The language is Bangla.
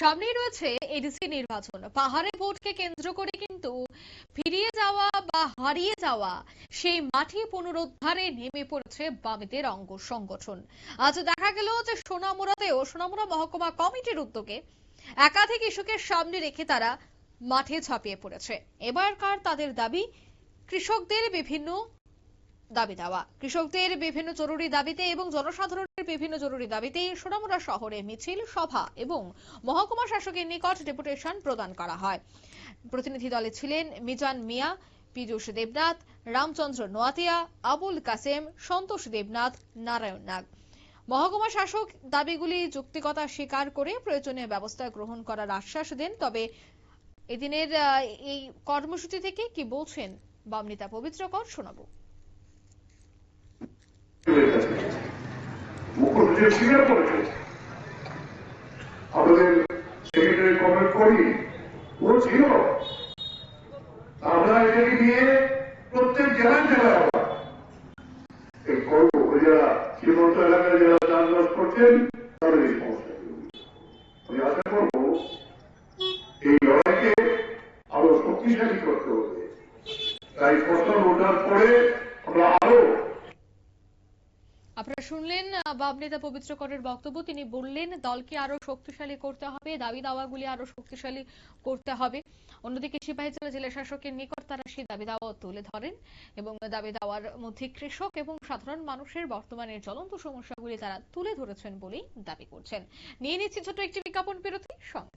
সামনেই রয়েছে এডিসি নির্বাচন। পাহাড়ে ভোটকে কেন্দ্র করে কিন্তু ফিরিয়ে যাওয়া বা হারিয়ে যাওয়া সেই মাটি পুনরুদ্ধারে নেমে পড়েছে বামেদের অঙ্গ সংগঠন। আজ দেখা গেল যে সোনামুড়াতেও সোনামুড়া মহকুমা কমিটির উদ্যোগে একাধিক ইস্যুকে সামনে রেখে তারা মাঠে ঝাঁপিয়ে পড়েছে। এবারকার তাদের দাবি? কৃষকদের বিভিন্ন দাবি দেওয়া। কৃষকদের বিভিন্ন জরুরি দাবিতে এবং জনসাধারণের বিভিন্ন জরুরি দাবিতে সোনামুড়া শহরে মিছিল, সভা এবং মহকুমা শাসকের নিকট ডেপুটেশন প্রদান করা হয়। প্রতিনিধি দলে ছিলেন মিজান মিয়া, পীযূষ দেবনাথ, রামচন্দ্র নোয়াতিয়া, আবুল কাসেম, সন্তোষ দেবনাথ, নারায়ণ নাগ। মহকুমা শাসক দাবিগুলি যুক্তিকতা স্বীকার করে প্রয়োজনীয় ব্যবস্থা গ্রহণ করার আশ্বাস দেন, তবে এদিনের এই কর্মসূচি থেকে কি বলছেন বাম নেতা পবিত্র কর শোনাবো। মুখ্যমন্ত্রী স্বীকার করেছে আমাদের সেক্রেটারি কমেন্ট করি, ও ছিল। আমরা এটাকে নিয়ে প্রত্যেক জেলায় জেলায় এই লড়াইকে আরও করতে হবে। তাই ফসল ওঠার পরে আপনারা শুনলেন বাম নেতা পবিত্র করের বক্তব্য। তিনি বললেন, দলকে আরও শক্তিশালী করতে হবে, দাবি দাওয়াগুলি আরও শক্তিশালী করতে হবে। অন্যদিকে সিপাহীজলা জেলা শাসকের নিকট তারা সেই দাবি দাওয়া তুলে ধরেন এবং দাবি দাওয়ার মধ্যে কৃষক এবং সাধারণ মানুষের বর্তমানের জ্বলন্ত সমস্যাগুলি তারা তুলে ধরেছেন বলেই দাবি করছেন। নিয়ে নিচ্ছি ছোট একটি বিজ্ঞাপন বিরতি, সঙ্গে